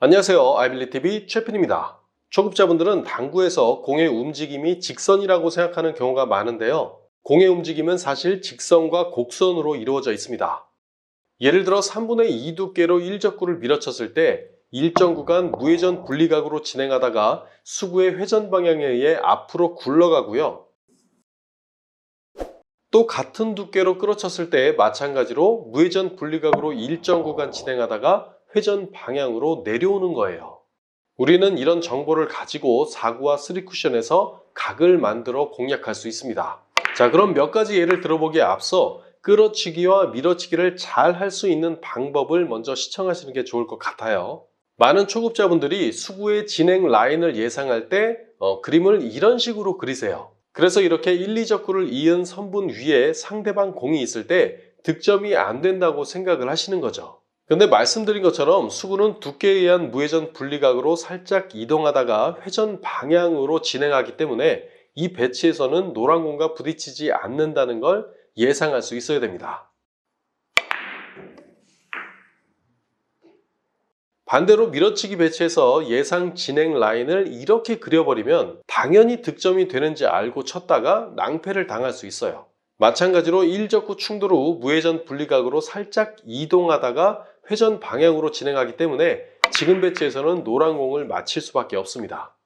안녕하세요. 아이빌리TV 최핀입니다. 초급자분들은 당구에서 공의 움직임이 직선이라고 생각하는 경우가 많은데요. 공의 움직임은 사실 직선과 곡선으로 이루어져 있습니다. 예를 들어 3분의 2 두께로 1적구를 밀어쳤을 때 일정 구간 무회전 분리각으로 진행하다가 수구의 회전 방향에 의해 앞으로 굴러가고요. 또 같은 두께로 끌어쳤을 때 마찬가지로 무회전 분리각으로 일정 구간 진행하다가 회전 방향으로 내려오는 거예요. 우리는 이런 정보를 가지고 사구와 쓰리쿠션에서 각을 만들어 공략할 수 있습니다. 자, 그럼 몇 가지 예를 들어보기에 앞서 끌어치기와 밀어치기를 잘 할 수 있는 방법을 먼저 시청하시는 게 좋을 것 같아요. 많은 초급자분들이 수구의 진행 라인을 예상할 때 어, 그림을 이런 식으로 그리세요. 그래서 이렇게 1, 2적구를 이은 선분 위에 상대방 공이 있을 때 득점이 안 된다고 생각을 하시는 거죠. 근데 말씀드린 것처럼 수구는 두께에 의한 무회전 분리각으로 살짝 이동하다가 회전 방향으로 진행하기 때문에 이 배치에서는 노란 공과 부딪히지 않는다는 걸 예상할 수 있어야 됩니다. 반대로 밀어치기 배치에서 예상 진행 라인을 이렇게 그려버리면 당연히 득점이 되는지 알고 쳤다가 낭패를 당할 수 있어요. 마찬가지로 1적구 충돌 후 무회전 분리각으로 살짝 이동하다가 회전 방향으로 진행하기 때문에 지금 배치에서는 노란 공을 맞힐 수밖에 없습니다.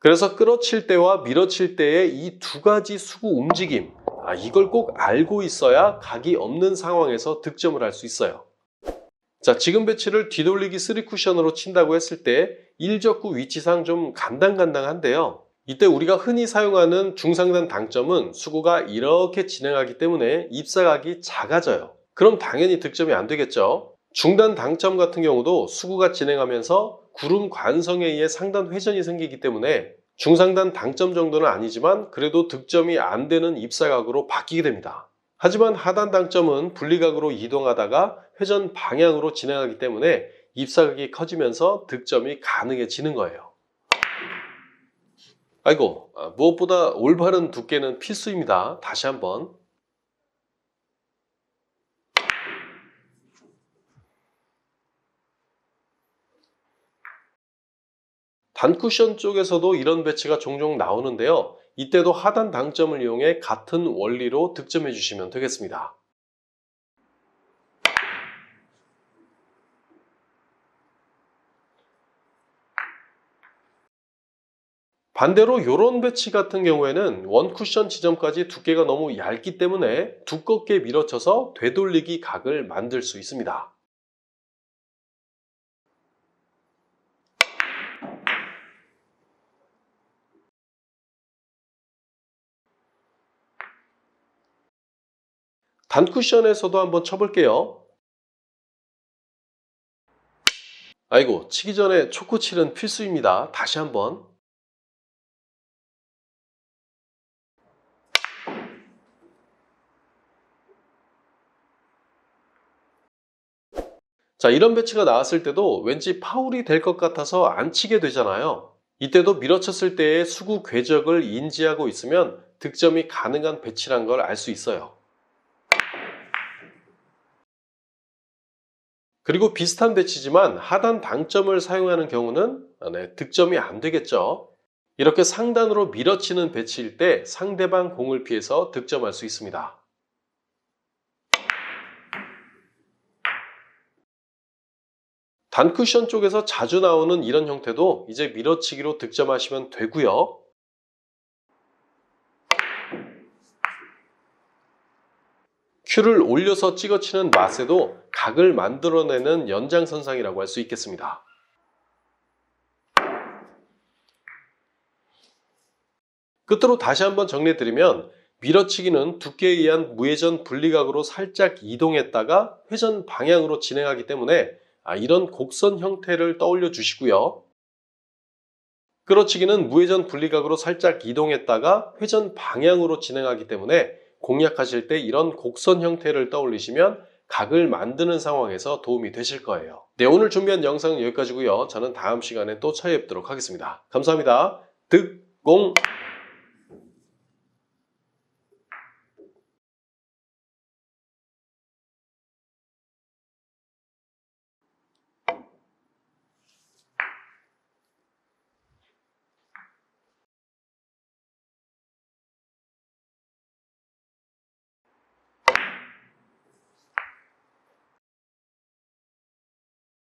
그래서 끌어칠 때와 밀어칠 때의 이 두 가지 수구 움직임, 아, 이걸 꼭 알고 있어야 각이 없는 상황에서 득점을 할 수 있어요. 자, 지금 배치를 뒤돌리기 3쿠션으로 친다고 했을 때 1적구 위치상 좀 간당간당한데요. 이때 우리가 흔히 사용하는 중상단 당점은 수구가 이렇게 진행하기 때문에 입사각이 작아져요. 그럼 당연히 득점이 안 되겠죠. 중단 당점 같은 경우도 수구가 진행하면서 구름 관성에 의해 상단 회전이 생기기 때문에 중상단 당점 정도는 아니지만 그래도 득점이 안 되는 입사각으로 바뀌게 됩니다. 하지만 하단 당점은 분리각으로 이동하다가 회전 방향으로 진행하기 때문에 입사각이 커지면서 득점이 가능해지는 거예요. 아이고, 무엇보다 올바른 두께는 필수입니다. 다시 한번. 단쿠션 쪽에서도 이런 배치가 종종 나오는데요. 이때도 하단 당점을 이용해 같은 원리로 득점해 주시면 되겠습니다. 반대로 이런 배치 같은 경우에는 원쿠션 지점까지 두께가 너무 얇기 때문에 두껍게 밀어쳐서 되돌리기 각을 만들 수 있습니다. 단쿠션에서도 한번 쳐볼게요. 아이고, 치기 전에 초코 칠은 필수입니다. 다시 한번. 자, 이런 배치가 나왔을 때도 왠지 파울이 될 것 같아서 안 치게 되잖아요. 이때도 밀어쳤을 때의 수구 궤적을 인지하고 있으면 득점이 가능한 배치란 걸 알 수 있어요. 그리고 비슷한 배치지만 하단 당점을 사용하는 경우는 네, 득점이 안 되겠죠. 이렇게 상단으로 밀어치는 배치일 때 상대방 공을 피해서 득점할 수 있습니다. 단쿠션 쪽에서 자주 나오는 이런 형태도 이제 밀어치기로 득점하시면 되고요. 큐를 올려서 찍어치는 맛에도 각을 만들어내는 연장선상이라고 할 수 있겠습니다. 끝으로 다시 한번 정리해드리면 밀어치기는 두께에 의한 무회전 분리각으로 살짝 이동했다가 회전 방향으로 진행하기 때문에 아, 이런 곡선 형태를 떠올려 주시고요. 끌어치기는 무회전 분리각으로 살짝 이동했다가 회전 방향으로 진행하기 때문에 공략하실 때 이런 곡선 형태를 떠올리시면 각을 만드는 상황에서 도움이 되실 거예요. 네, 오늘 준비한 영상은 여기까지고요. 저는 다음 시간에 또 찾아뵙도록 하겠습니다. 감사합니다. 득 공!